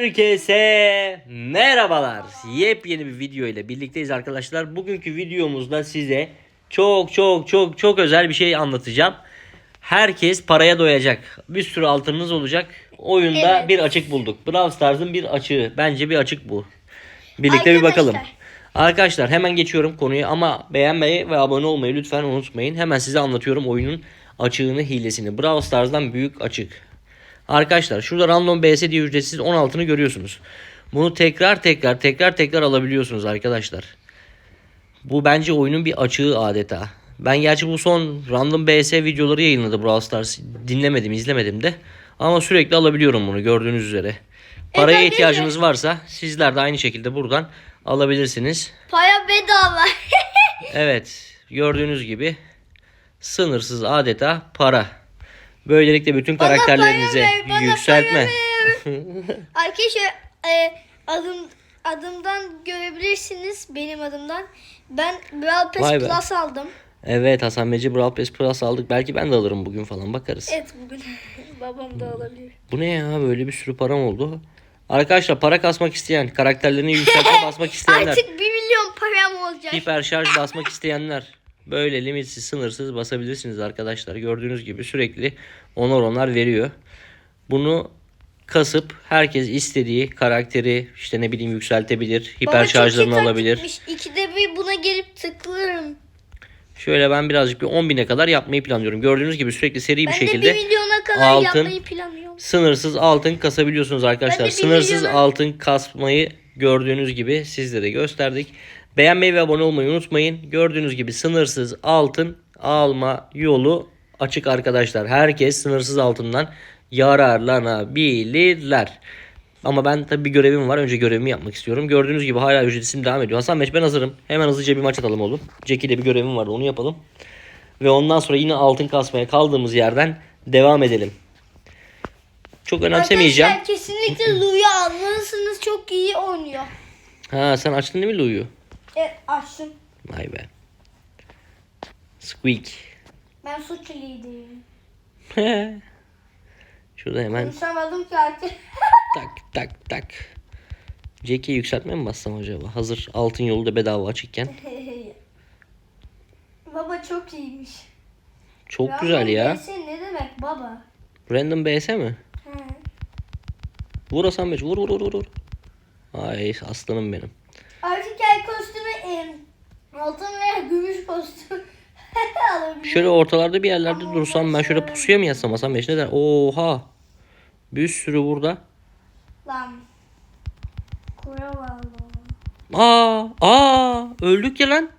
Herkese merhabalar. Yepyeni bir video ile birlikteyiz arkadaşlar. Bugünkü videomuzda size çok çok çok çok özel bir şey anlatacağım. Herkes paraya doyacak. Bir sürü altınınız olacak. Oyunda Evet. bir açık bulduk. Brawl Stars'ın bir açığı. Bence bir açık bu. Birlikte bir Arkadaşlar. bakalım. Arkadaşlar hemen geçiyorum konuyu ama beğenmeyi ve abone olmayı lütfen unutmayın. Hemen size anlatıyorum oyunun açığını, hilesini. Brawl Stars'dan büyük açık. Arkadaşlar şurada random BS diye ücretsiz 16'ını görüyorsunuz. Bunu tekrar tekrar tekrar tekrar alabiliyorsunuz arkadaşlar. Bu bence oyunun bir açığı adeta. Ben gerçi bu son random BS videoları yayınladı Brawl Stars. Dinlemedim, izlemedim de. Ama sürekli alabiliyorum bunu gördüğünüz üzere. Paraya Evet, ihtiyacınız varsa sizler de aynı şekilde buradan alabilirsiniz. Para bedava. Evet, gördüğünüz gibi sınırsız adeta para. Böylelikle bütün Bana karakterlerinize ver, yükseltme. Arkadaşlar e, adım adımdan görebilirsiniz benim adımdan. Ben Brawl Pass Vay be. Plus aldım. Evet Hasan Beci Brawl Pass Plus aldık. Belki ben de alırım bugün falan bakarız. Evet bugün babam da alabilir. Bu ne ya böyle bir sürü param oldu. Arkadaşlar para kasmak isteyen, karakterlerini yükseltme basmak isteyenler, Artık 1 milyon param olacak. hiper şarj basmak isteyenler böyle limitsiz, sınırsız basabilirsiniz arkadaşlar. Gördüğünüz gibi sürekli onar onar veriyor. Bunu kasıp herkes istediği karakteri işte ne bileyim yükseltebilir, Baba hiper çok şarjlarını iyi alabilir. taktikmiş. İkide bir buna gelip tıklarım. Şöyle ben birazcık bir 10 bine kadar yapmayı planlıyorum. Gördüğünüz gibi sürekli seri bir Ben şekilde de 1 milyona kadar altın, yapmayı planlıyorum. sınırsız altın kasabiliyorsunuz arkadaşlar. Ben bir Sınırsız milyona- altın kasmayı gördüğünüz gibi sizlere gösterdik. Beğenmeyi ve abone olmayı unutmayın. Gördüğünüz gibi sınırsız altın alma yolu açık arkadaşlar. Herkes sınırsız altından yararlanabilirler. Ama ben tabii bir görevim var. Önce görevimi yapmak istiyorum. Gördüğünüz gibi hala ücretim devam ediyor. Hasan Beş ben hazırım. Hemen hızlıca bir maç atalım oğlum. Jackie ile bir görevim vardı onu yapalım. Ve ondan sonra yine altın kasmaya kaldığımız yerden devam edelim. Çok önemsemeyeceğim. Arkadaşlar kesinlikle Lou'yu almalısınız. Çok iyi oynuyor. Ha sen açtın değil mi Lou'yu? Evet açtım. Vay be. Squeak. Ben suç lideriyim. Şurada hemen Konuşamadım ki artık. tak tak tak. Jack'i yükseltme mi bassam acaba? Hazır altın yolu da bedava açıkken. baba çok iyiymiş. Çok güzel ya. BS ne demek baba? Random BS mi? Vur Hasan Beç vur vur vur vur. Ay aslanım benim. Artık el kostümü em, altın veya gümüş kostüm alabilirim. Şöyle ortalarda bir yerlerde dursam ben şöyle pusuya mı yatsam Hasan Beç ne der? Oha. Bir sürü burada. Lan. Kura var Aa, aa öldük ya lan.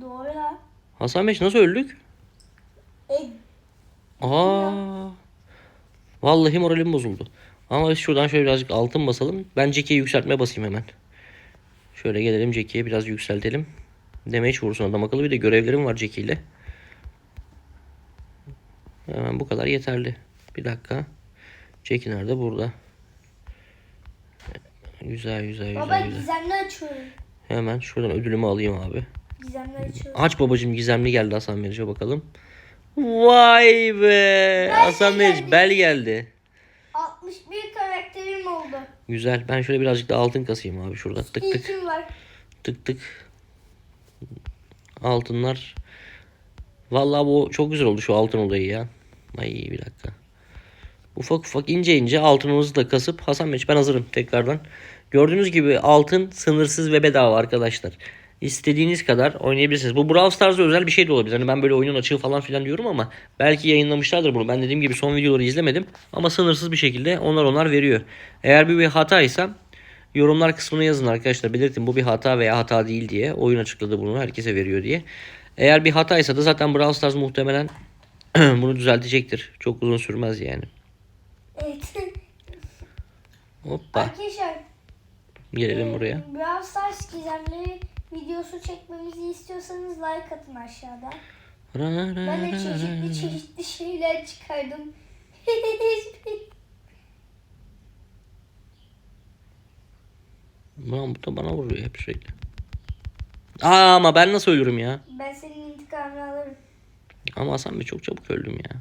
Doğru lan. Hasan Beç nasıl öldük? E, Aa. Vallahi moralim bozuldu. Ama şuradan şöyle birazcık altın basalım. Ben Jackie'yi yükseltmeye basayım hemen. Şöyle gelelim Jackie'ye biraz yükseltelim. Damage vursun adam akıllı. Bir de görevlerim var Jackie ile. Hemen bu kadar yeterli. Bir dakika. Jackie nerede? Burada. Güzel güzel baba güzel güzel. gizemli açıyorum. Hemen şuradan ödülümü alayım abi. Gizemli açıyorum. Aç babacım gizemli geldi Hasan Meriç'e bakalım. Vay be. Hasan Meriç geldi. bel geldi. 61 karakterim oldu. Güzel. Ben şöyle birazcık da altın kasayım abi şurada. Tık tık tık tık. Altınlar. Vallahi bu çok güzel oldu şu altın olayı ya. Ay bir dakika. Ufak ufak ince ince altınımızı da kasıp Hasan Meriç ben hazırım tekrardan. Gördüğünüz gibi altın sınırsız ve bedava arkadaşlar. İstediğiniz kadar oynayabilirsiniz. Bu Brawl Stars'a özel bir şey de olabilir. Hani ben böyle oyunun açığı falan filan diyorum ama belki yayınlamışlardır bunu. Ben dediğim gibi son videoları izlemedim ama sınırsız bir şekilde onlar onlar veriyor. Eğer bir bir hataysa yorumlar kısmına yazın arkadaşlar. Belirtin bu bir hata veya hata değil diye. Oyun açıkladı bunu herkese veriyor diye. Eğer bir hataysa da zaten Brawl Stars muhtemelen bunu düzeltecektir. Çok uzun sürmez yani. Evet. Hoppa Arkadaşlar gelelim buraya. e, Brawl Stars gizemli videosu çekmemizi istiyorsanız like atın aşağıda. Ben de çeşitli çeşitli şeyler çıkardım. Ulan bu da bana vuruyor hep sürekli. Aa ama ben nasıl ölürüm ya? ben senin intikamını alırım. Ama Hasan Bey çok çabuk öldüm ya.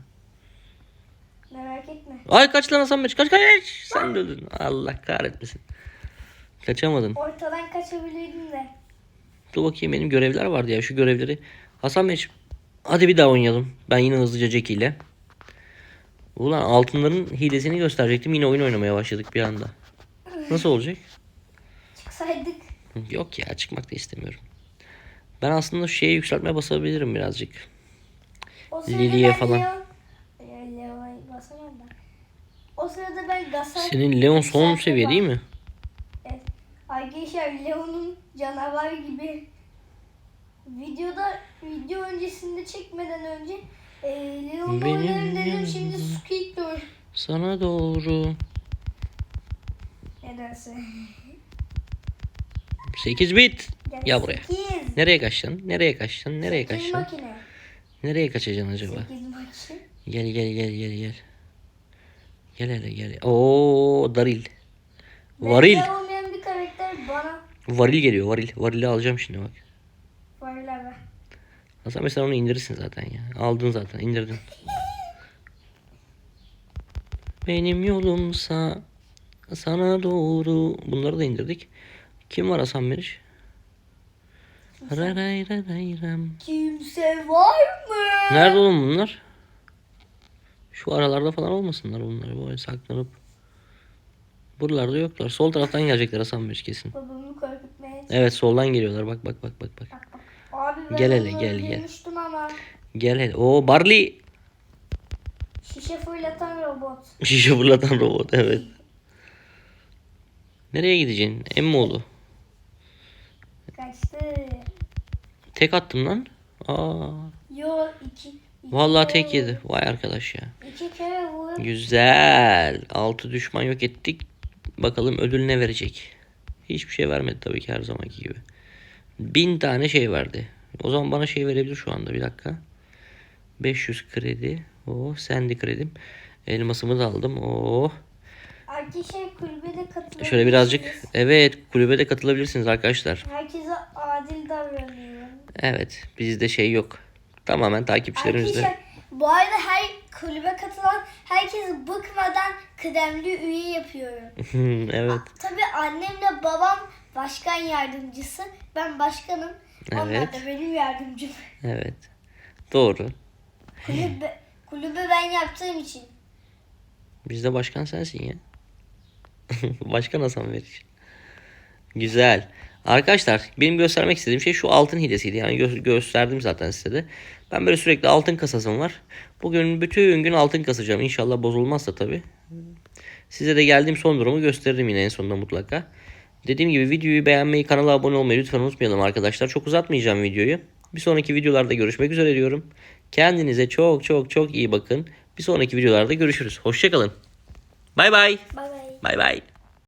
Merak etme. Ay kaç lan Hasan Meriç kaç kaç. Sen de öldün. Allah kahretmesin. Kaçamadın. Ortadan kaçabilirdim de. Dur bakayım benim görevler vardı ya şu görevleri. Hasan Meriç hadi bir daha oynayalım. Ben yine hızlıca Jackie ile. Ulan altınların hilesini gösterecektim. Yine oyun oynamaya başladık bir anda. Nasıl olacak? Çıksaydık. Yok ya çıkmak da istemiyorum. Ben aslında şu şeye yükseltmeye basabilirim birazcık. Ben falan. Leon... O sırada ben. Senin Leon son seviye değil mi? Evet. Arkadaşlar Leon'un canavar gibi videoda video öncesinde çekmeden önce e, Leon'la Benim dedim şimdi Squeak dur. Sana doğru. Nedense. 8 bit. Gel Ya buraya. sekiz. Nereye kaçacaksın? Nereye kaçacaksın? Nereye kaçacaksın? makine. Nereye kaçacaksın acaba? Sekiz makine. Gel gel gel gel gel. Gel hele gel. Oo Daril. Varil. Bende olmayan bir karakter bana Varil geliyor varil. Varili alacağım şimdi bak. varlar ver. Hasan mesela onu indirirsin zaten ya. Aldın zaten indirdin. Benim yolumsa sana doğru. Bunları da indirdik. Kim var Hasan Meriç? Raray raray ram. Kimse var mı? Nerede oğlum bunlar? Şu aralarda falan olmasınlar bunlar. Böyle saklanıp. Buralarda yoklar. Sol taraftan gelecekler Hasan Meriç kesin. Babamı çalış- Evet soldan geliyorlar. Bak bak bak bak bak. Abi ben Gel hele, gel, gel. ama. Gel hele. Oo Barley. Şişe fırlatan robot. Şişe fırlatan robot evet. Nereye gideceksin? Emmoğlu. Kaçtı. Tek attım lan. Aa, Yo iki. iki vallahi kere tek yedi. Vay arkadaş ya. İki kere vur. Güzel. Altı düşman yok ettik. Bakalım ödül ne verecek. Hiçbir şey vermedi tabii ki her zamanki gibi. Bin tane şey verdi. O zaman bana şey verebilir şu anda bir dakika. 500 kredi. Oh sendi kredim. Elmasımı da aldım. Oh. Arkadaşlar kulübede katılabilirsiniz. Şöyle birazcık. Evet kulübede katılabilirsiniz arkadaşlar. Herkese adil davranıyorum. Evet bizde şey yok. Tamamen takipçilerimizde. Arkadaşlar bu arada her kulübe katılan herkes bıkmadan kıdemli üye yapıyorum. evet. Tabii annemle babam başkan yardımcısı. Ben başkanım. Onlar Evet. da benim yardımcım. Evet. Doğru. Kulübe, kulübe ben yaptığım için. Bizde başkan sensin ya. başkan Hasan Veriş. Güzel. Arkadaşlar benim göstermek istediğim şey şu altın hilesiydi. Yani gö- gösterdim zaten size de. Ben böyle sürekli altın kasasım var. Bugün bütün gün altın kasacağım. İnşallah bozulmazsa tabii. Size de geldiğim son durumu gösteririm yine en sonunda mutlaka. Dediğim gibi videoyu beğenmeyi, kanala abone olmayı lütfen unutmayalım arkadaşlar. Çok uzatmayacağım videoyu. Bir sonraki videolarda görüşmek üzere diyorum. Kendinize çok çok çok iyi bakın. Bir sonraki videolarda görüşürüz. Hoşçakalın. Bay bay. Bay bay. Bay bay.